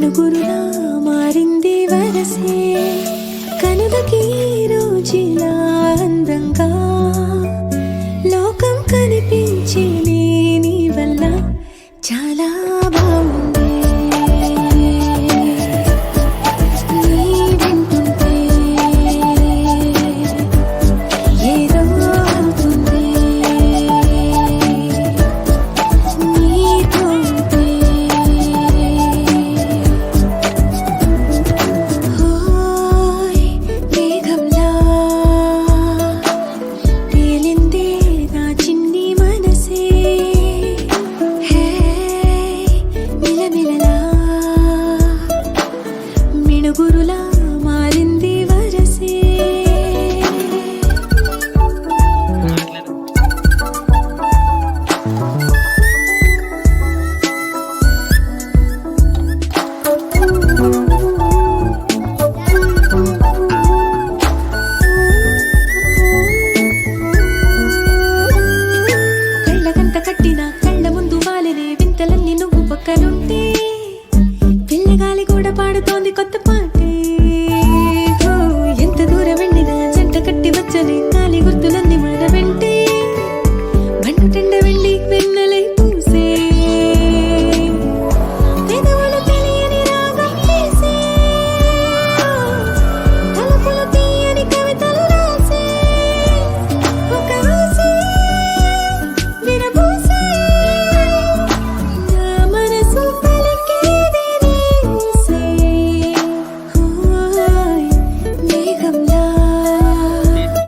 వెలుగురులా మారింది వరసే కనుమకి రోజులా అందంగా. లోకం కనిపించి నీ వల్ల చాలా Mélana.